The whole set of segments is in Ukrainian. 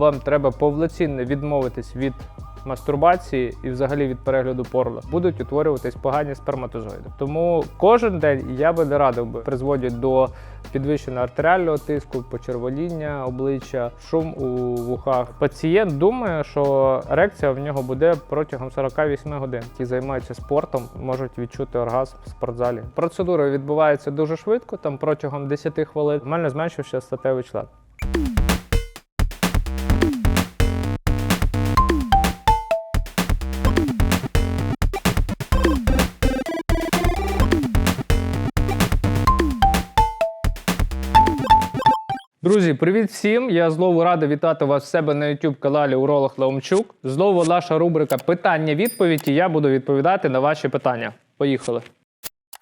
Вам треба повноцінно відмовитись від мастурбації і взагалі від перегляду порно. Будуть утворюватись погані сперматозоїди. Тому кожен день я би не радив би призводять до підвищеного артеріального тиску, почервоніння обличчя, шум у вухах. Пацієнт думає, що ерекція в нього буде протягом 48 годин. Ті займаються спортом, можуть відчути оргазм в спортзалі. Процедура відбувається дуже швидко, там протягом 10 хвилин. У мене зменшився статевий член. Друзі, привіт всім! Я знову радий вітати вас в себе на youtube каналі Уролог Леомчук. Знову наша рубрика Питання-відповідь. Я буду відповідати на ваші питання. Поїхали.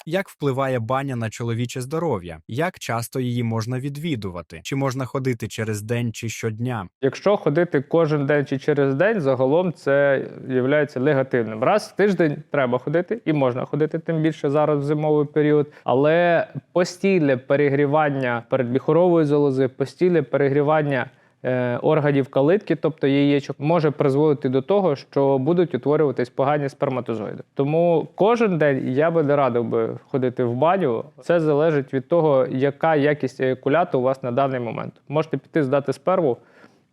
Як впливає баня на чоловіче здоров'я? Як часто її можна відвідувати? Чи можна ходити через день чи щодня? Якщо ходити кожен день чи через день, загалом це є негативним. Раз в тиждень треба ходити і можна ходити, тим більше зараз в зимовий період. Але постійне перегрівання передміхорової залози, постійне перегрівання. Е, Органів калитки, тобто яєчок, може призводити до того, що будуть утворюватись погані сперматозоїди. Тому кожен день я би не радив би ходити в баню. Це залежить від того, яка якість еякуляту у вас на даний момент. Можете піти здати сперму,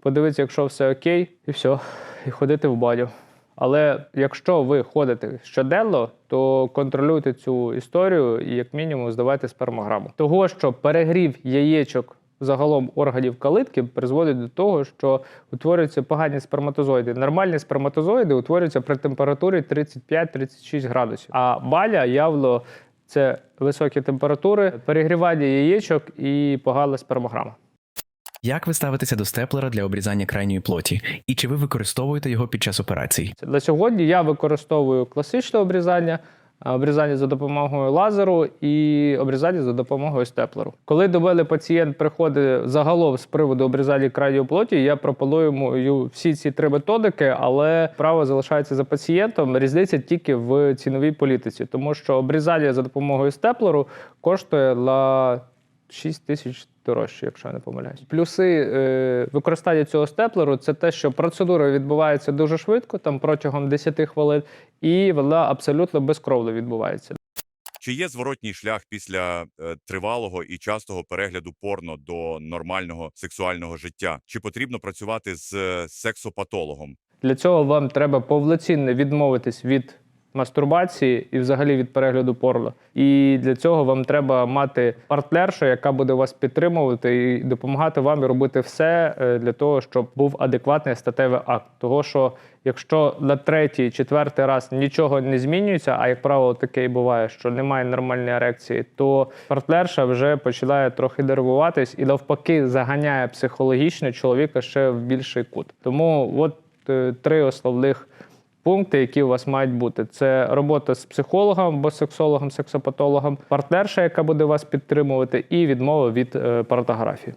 подивитися, якщо все окей, і все, і ходити в баню. Але якщо ви ходите щоденно, то контролюйте цю історію і як мінімум здавайте спермограму. Того, що перегрів яєчок загалом органів калитки призводить до того, що утворюються погані сперматозоїди. Нормальні сперматозоїди утворюються при температурі 35-36 градусів. А баля явно це високі температури, перегрівання яєчок і погана спермограма. Як ви ставитеся до степлера для обрізання крайньої плоті? І чи ви використовуєте його під час операцій? На сьогодні я використовую класичне обрізання, обрізання за допомогою лазеру і обрізання за допомогою степлеру. Коли до мене пацієнт приходить загалом з приводу обрізання крайньої плоті, я пропоную йому всі ці три методики, але право залишається за пацієнтом. Різниця тільки в ціновій політиці, тому що обрізання за допомогою степлеру коштує на 6 тисяч дорожче, якщо я не помиляюсь. Плюси е, використання цього степлеру це те, що процедура відбувається дуже швидко, там протягом 10 хвилин, і вона абсолютно безкровно відбувається. Чи є зворотній шлях після е, тривалого і частого перегляду порно до нормального сексуального життя? Чи потрібно працювати з е, сексопатологом? Для цього вам треба повноцінно відмовитись від мастурбації і взагалі від перегляду порно. І для цього вам треба мати партнершу, яка буде вас підтримувати і допомагати вам робити все е, для того, щоб був адекватний статевий акт. Того, що якщо на третій, четвертий раз нічого не змінюється, а як правило, таке і буває, що немає нормальної ерекції, то партнерша вже починає трохи нервуватись і навпаки заганяє психологічно чоловіка ще в більший кут. Тому от е, три основних пункти, які у вас мають бути: це робота з психологом або сексологом, сексопатологом, партнерша, яка буде вас підтримувати, і відмова від е, порнографії.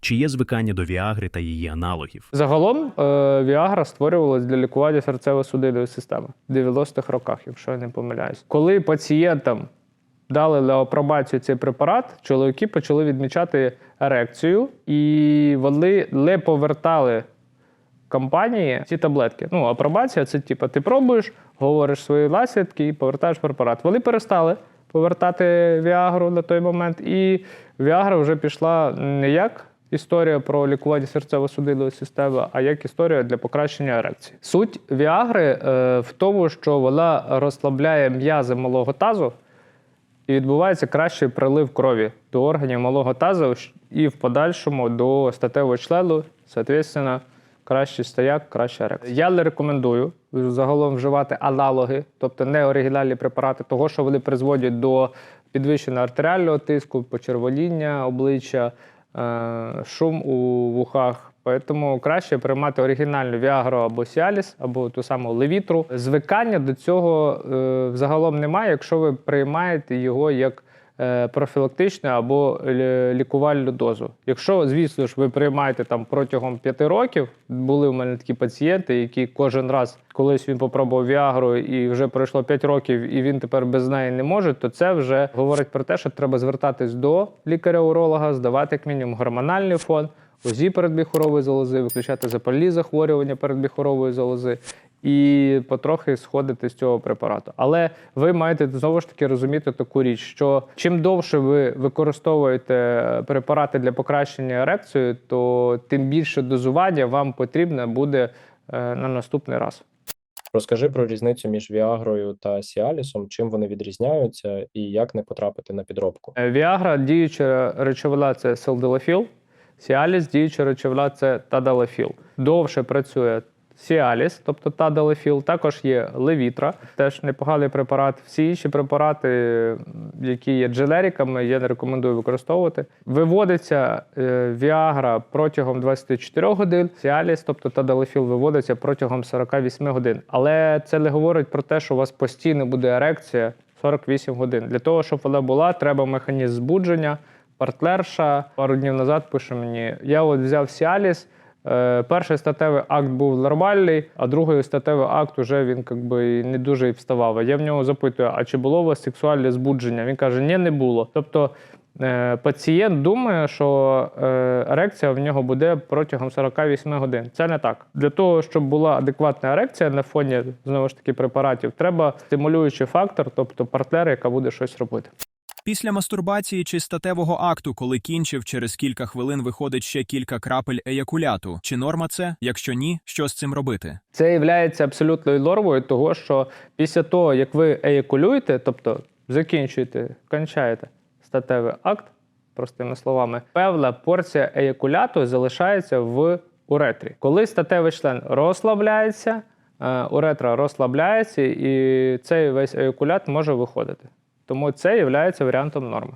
Чи є звикання до Віагри та її аналогів? Загалом е, Віагра створювалась для лікування серцево-судинної системи в 90-х роках, якщо я не помиляюсь. Коли пацієнтам дали на апробацію цей препарат, чоловіки почали відмічати ерекцію, і вони не повертали компанії ці таблетки. Ну, апробація це типу, ти пробуєш, говориш свої наслідки і повертаєш препарат. Вони перестали повертати Віагру на той момент, і Віагра вже пішла не як історія про лікування серцево-судинної системи, а як історія для покращення ерекції. Суть Віагри е, в тому, що вона розслабляє м'язи малого тазу. І відбувається кращий прилив крові до органів малого тазу і в подальшому до статевого члену, соответственно, кращий стояк, краща ерекція. Я не рекомендую загалом вживати аналоги, тобто не оригінальні препарати, того, що вони призводять до підвищеного артеріального тиску, почервоніння обличчя, е, шум у вухах. Тому краще приймати оригінальну Віагру або Сіаліс, або ту саму левітру. Звикання до цього е, взагалом немає, якщо ви приймаєте його як профілактичну або лікувальну дозу. Якщо, звісно ж, ви приймаєте там протягом п'яти років, були в мене такі пацієнти, які кожен раз, колись він попробував Віагру і вже пройшло 5 років, і він тепер без неї не може, то це вже говорить про те, що треба звертатись до лікаря-уролога, здавати як мінімум гормональний фон. УЗІ передміхорової залози, виключати запальні захворювання передміхорової залози і потрохи сходити з цього препарату. Але ви маєте знову ж таки розуміти таку річ, що чим довше ви використовуєте препарати для покращення ерекції, то тим більше дозування вам потрібно буде е, на наступний раз. Розкажи про різницю між Віагрою та Сіалісом, чим вони відрізняються і як не потрапити на підробку. Е, Віагра діюча речовина це селдилофіл, Сіаліс діюча речовина це тадалофіл. Довше працює Сіаліс, тобто тадалофіл. Також є левітра, теж непоганий препарат. Всі інші препарати, які є дженериками, я не рекомендую використовувати. Виводиться е, Віагра протягом 24 годин. Сіаліс, тобто тадалофіл, виводиться протягом 48 годин. Але це не говорить про те, що у вас постійно буде ерекція 48 годин. Для того, щоб вона була, треба механізм збудження. Партнерша пару днів назад пише мені: я от взяв Сіаліс. Е, Перший статевий акт був нормальний, а другий статевий акт уже він якби не дуже і вставав. Я в нього запитую: а чи було у вас сексуальне збудження? Він каже, ні, не було. Тобто е, пацієнт думає, що е, ерекція в нього буде протягом 48 годин. Це не так. Для того, щоб була адекватна ерекція на фоні знову ж таки препаратів, треба стимулюючий фактор, тобто партнер, яка буде щось робити. Після мастурбації чи статевого акту, коли кінчив, через кілька хвилин виходить ще кілька крапель еякуляту. Чи норма це? Якщо ні, що з цим робити? Це є абсолютною нормою, того що після того, як ви еякулюєте, тобто закінчуєте, кончаєте статевий акт, простими словами, певна порція еякуляту залишається в уретрі. Коли статевий член розслабляється, е, уретра розслабляється, і цей весь еякулят може виходити. Тому це є варіантом норми.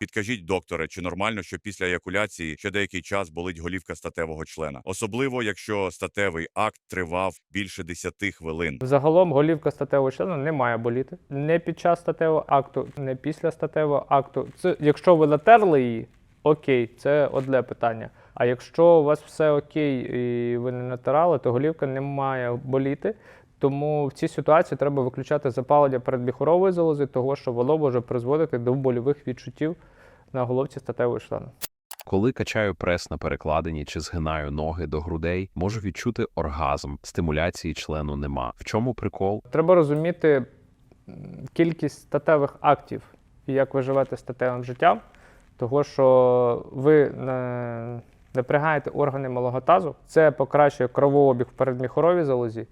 Підкажіть, докторе, чи нормально, що після еякуляції ще деякий час болить голівка статевого члена, особливо якщо статевий акт тривав більше 10 хвилин. Загалом голівка статевого члена не має боліти не під час статевого акту, не після статевого акту. Це якщо ви натерли її, окей, це одне питання. А якщо у вас все окей і ви не натирали, то голівка не має боліти. Тому в цій ситуації треба виключати запалення передміхорової залози, того що воно може призводити до больових відчуттів на головці статевого члена. Коли качаю прес на перекладині чи згинаю ноги до грудей, можу відчути оргазм. Стимуляції члену нема. В чому прикол? Треба розуміти кількість статевих актів і як ви живете статевим життям, того що ви не, напрягаєте органи малого тазу, це покращує кровообіг в передміхоровій залозі.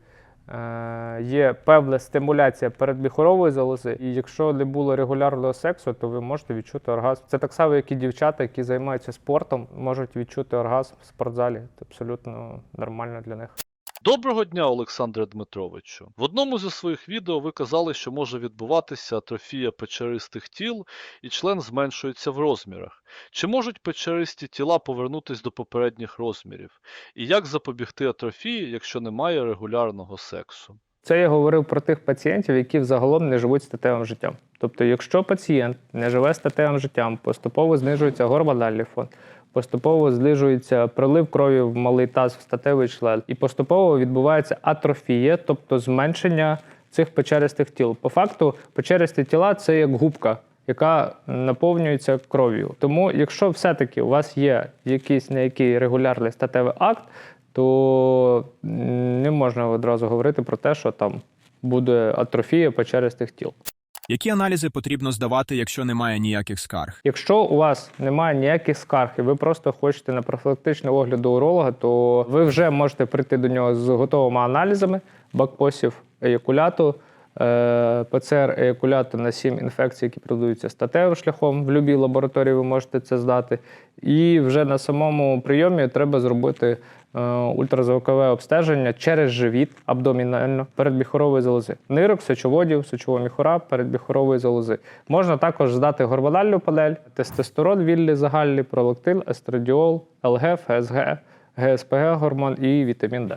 Е, Є певна стимуляція передміхорової залози, і якщо не було регулярного сексу, то ви можете відчути оргазм. Це так само, як і дівчата, які займаються спортом, можуть відчути оргазм в спортзалі. Це абсолютно нормально для них. Доброго дня, Олександре Дмитровичу. В одному зі своїх відео ви казали, що може відбуватися атрофія печеристих тіл і член зменшується в розмірах. Чи можуть печеристі тіла повернутися до попередніх розмірів? І як запобігти атрофії, якщо немає регулярного сексу? Це я говорив про тих пацієнтів, які взагалом не живуть статевим життям. Тобто, якщо пацієнт не живе статевим життям, поступово знижується гормональний фон, поступово знижується прилив крові в малий таз в статевий член, і поступово відбувається атрофія, тобто зменшення цих печеристих тіл. По факту, печеристі тіла це як губка. Яка наповнюється кров'ю. Тому, якщо все-таки у вас є якийсь не який регулярний статевий акт, то не можна одразу говорити про те, що там буде атрофія печеристих тіл. Які аналізи потрібно здавати, якщо немає ніяких скарг? Якщо у вас немає ніяких скарг, і ви просто хочете на профілактичний огляд до уролога, то ви вже можете прийти до нього з готовими аналізами бакпосів, еякуляту, е, ПЦР еякуляту на 7 інфекцій, які продаються статевим шляхом. В будь-якій лабораторії ви можете це здати. І вже на самому прийомі треба зробити ультразвукове обстеження через живіт абдомінально передбіхорової залози. Нирок, сечоводів, сечового міхура, передбіхорової залози. Можна також здати гормональну панель, тестостерон, вільний загальний, пролактин, естрадіол, ЛГ, ФСГ, ГСПГ гормон і вітамін Д.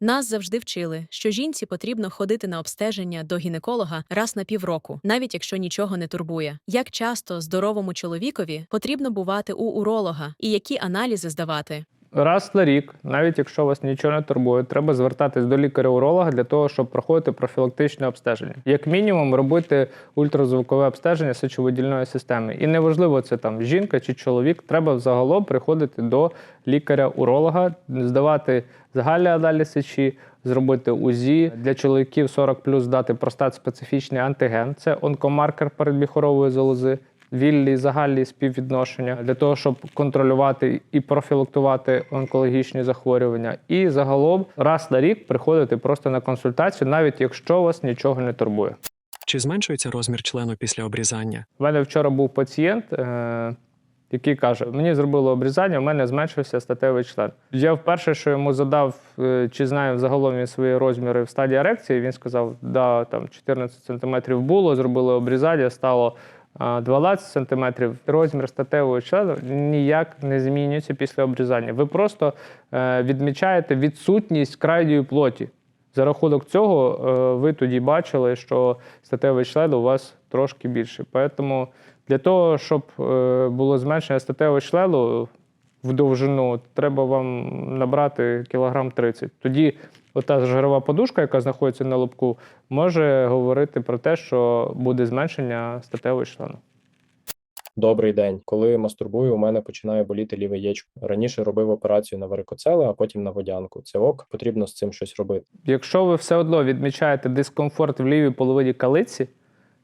Нас завжди вчили, що жінці потрібно ходити на обстеження до гінеколога раз на півроку, навіть якщо нічого не турбує. Як часто здоровому чоловікові потрібно бувати у уролога і які аналізи здавати? Раз на рік, навіть якщо вас нічого не турбує, треба звертатись до лікаря-уролога для того, щоб проходити профілактичне обстеження. Як мінімум, робити ультразвукове обстеження сечовидільної системи. І неважливо, це там жінка чи чоловік, треба взагалом приходити до лікаря-уролога, здавати загальний аналіз сечі, зробити УЗІ. Для чоловіків 40 плюс дати простат специфічний антиген, це онкомаркер передміхорової залози. Віллі загальні співвідношення для того, щоб контролювати і профілактувати онкологічні захворювання, і загалом раз на рік приходити просто на консультацію, навіть якщо вас нічого не турбує. Чи зменшується розмір члену після обрізання? У мене вчора був пацієнт, е- який каже: мені зробили обрізання, у мене зменшився статевий член. Я вперше, що йому задав, е, чи знає загалом він свої розміри в стадії ерекції, він сказав, да, там 14 см було, зробили обрізання, стало 12 см. Розмір статевого члену ніяк не змінюється після обрізання. Ви просто е, відмічаєте відсутність крайньої плоті. За рахунок цього е, ви тоді бачили, що статевий член у вас трошки більший. Тому для того, щоб е, було зменшення статевого члену в довжину, треба вам набрати кілограм 30. Тоді ота жирова подушка, яка знаходиться на лобку, може говорити про те, що буде зменшення статевого члену. Добрий день. Коли мастурбую, у мене починає боліти ліве яєчко. Раніше робив операцію на варикоцели, а потім на водянку. Це ок, потрібно з цим щось робити. Якщо ви все одно відмічаєте дискомфорт в лівій половині калиці,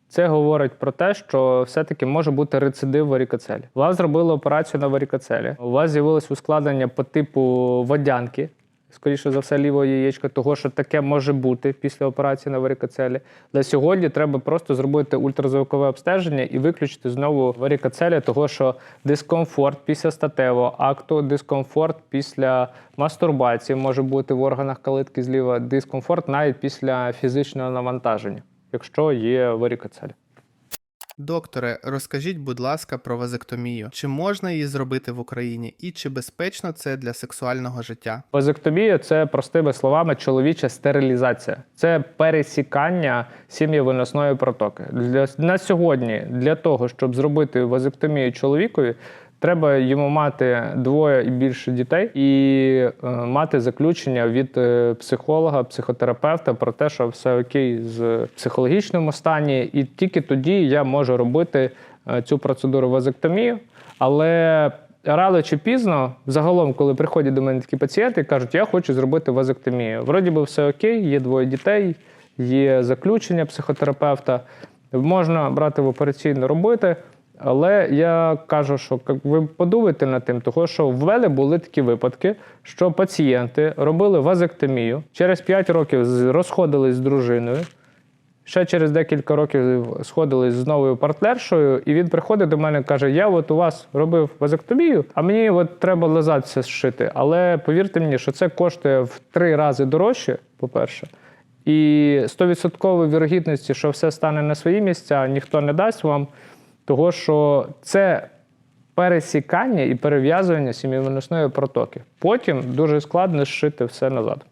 це говорить про те, що все-таки може бути рецидив варікоцелі. У вас зробили операцію на варікоцелі. У вас з'явилось ускладнення по типу водянки, скоріше за все, лівого яєчка, того, що таке може бути після операції на варікоцелі. Але сьогодні треба просто зробити ультразвукове обстеження і виключити знову варікоцелі, того що дискомфорт після статевого акту, дискомфорт після мастурбації може бути в органах калитки зліва, дискомфорт навіть після фізичного навантаження, якщо є варікоцелі. Докторе, розкажіть, будь ласка, про вазектомію. Чи можна її зробити в Україні і чи безпечно це для сексуального життя? Вазектомія це простими словами чоловіча стерилізація. Це пересікання сім'євиносної протоки. Для на сьогодні для того, щоб зробити вазектомію чоловікові, треба йому мати двоє і більше дітей і е, мати заключення від е, психолога, психотерапевта про те, що все окей з психологічному стані, і тільки тоді я можу робити е, цю процедуру вазектомію. Але рано чи пізно, загалом, коли приходять до мене такі пацієнти кажуть, я хочу зробити вазектомію. Вроді би все окей, є двоє дітей, є заключення психотерапевта, можна брати в операційну робити. Але я кажу, що ви подумайте над тим, того що в мене були такі випадки, що пацієнти робили вазектомію, через 5 років розходились з дружиною, ще через декілька років сходились з новою партнершою, і він приходить до мене і каже: Я от у вас робив вазектомію, а мені от треба лизатися зшити. Але повірте мені, що це коштує в три рази дорожче, по-перше. І 100% вірогідності, що все стане на свої місця, ніхто не дасть вам, того що це пересікання і перев'язування сім'євиносної протоки. Потім дуже складно зшити все назад.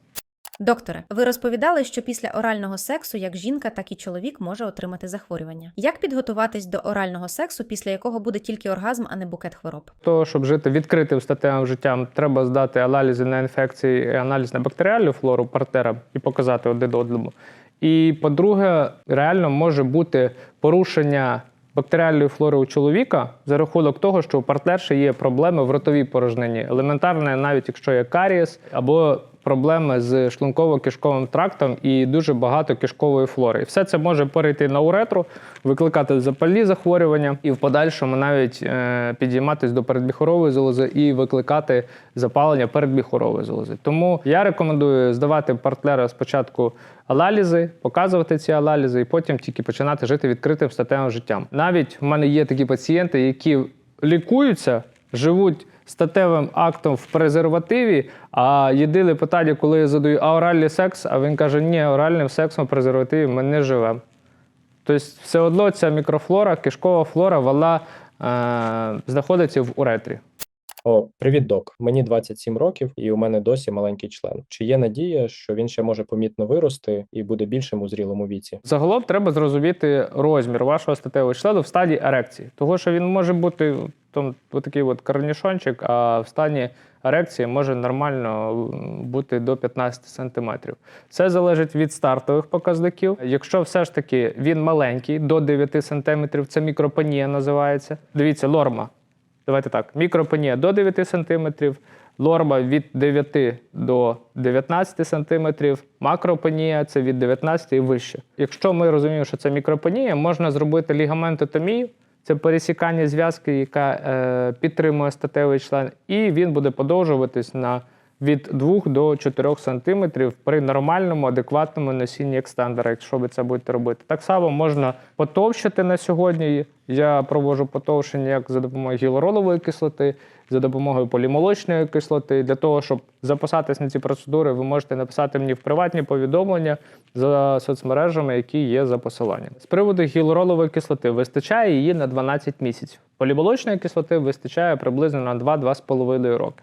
Докторе, ви розповідали, що після орального сексу як жінка, так і чоловік може отримати захворювання. Як підготуватись до орального сексу, після якого буде тільки оргазм, а не букет хвороб? того, щоб жити відкритим статевим життям, треба здати аналізи на інфекції, аналіз на бактеріальну флору партнерам і показати один одному. І по-друге, реально може бути порушення бактеріальної флори у чоловіка за рахунок того, що у партнерші є проблеми в ротовій порожнині. Елементарне, навіть якщо є карієс або проблеми з шлунково-кишковим трактом і дуже багато кишкової флори. І все це може перейти на уретру, викликати запальні захворювання і в подальшому навіть е, підійматись до передміхорової залози і викликати запалення передміхорової залози. Тому я рекомендую здавати партнера спочатку аналізи, показувати ці аналізи, і потім тільки починати жити відкритим статевим життям. Навіть в мене є такі пацієнти, які лікуються, живуть статевим актом в презервативі. А єдине питання, коли я задаю, а оральний секс, а він каже, ні, оральним сексом в презервативі ми не живемо. Тобто, все одно ця мікрофлора, кишкова флора, вона е, знаходиться в уретрі. О, привіт, док. Мені 27 років, і у мене досі маленький член. Чи є надія, що він ще може помітно вирости і буде більшим у зрілому віці? Загалом треба зрозуміти розмір вашого статевого члену в стадії ерекції. Того, що він може бути там, такий от корнішончик, а в стані ерекція може нормально бути до 15 см. Це залежить від стартових показників. Якщо все ж таки він маленький, до 9 см, це мікропонія називається. Дивіться, норма. Давайте так: мікропенія до 9 см, лорма від 9 до 19 см, макропонія це від 19 і вище. Якщо ми розуміємо, що це мікропенія, можна зробити лігаментотомію. Це пересікання зв'язки, яка е, підтримує статевий член, і він буде подовжуватись на від 2 до 4 см при нормальному, адекватному носінні екстендера, якщо ви це будете робити. Так само можна потовщити на сьогодні. Я проводжу потовщення як за допомогою гіалуронової кислоти, за допомогою полімолочної кислоти. Для того, щоб записатись на ці процедури, ви можете написати мені в приватні повідомлення за соцмережами, які є за посиланням. З приводу гіалуронової кислоти вистачає її на 12 місяців. Полімолочної кислоти вистачає приблизно на 2-2,5 роки.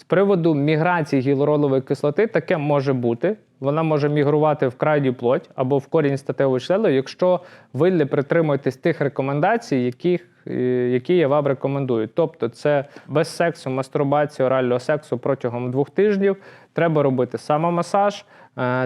З приводу міграції гіалуронової кислоти таке може бути. Вона може мігрувати в крайню плоть або в корінь статевого члену, якщо ви не притримуєтесь тих рекомендацій, яких, е, які я вам рекомендую. Тобто, це без сексу, мастурбації, орального сексу протягом двох тижнів. Треба робити самомасаж,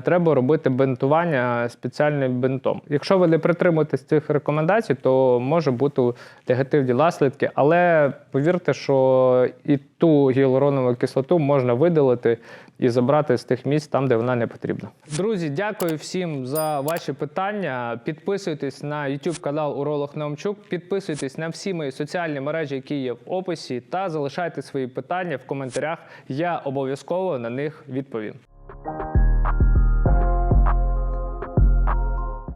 треба робити бинтування спеціальним бинтом. Якщо ви не притримуєтесь цих рекомендацій, то може бути негативні наслідки. Але повірте, що і ту гіалуронову кислоту можна видалити і забрати з тих місць там, де вона не потрібна. Друзі, дякую всім за ваші питання. Підписуйтесь на YouTube канал Уролог Наумчук, підписуйтесь на всі мої соціальні мережі, які є в описі, та залишайте свої питання в коментарях. Я обов'язково на них відповім.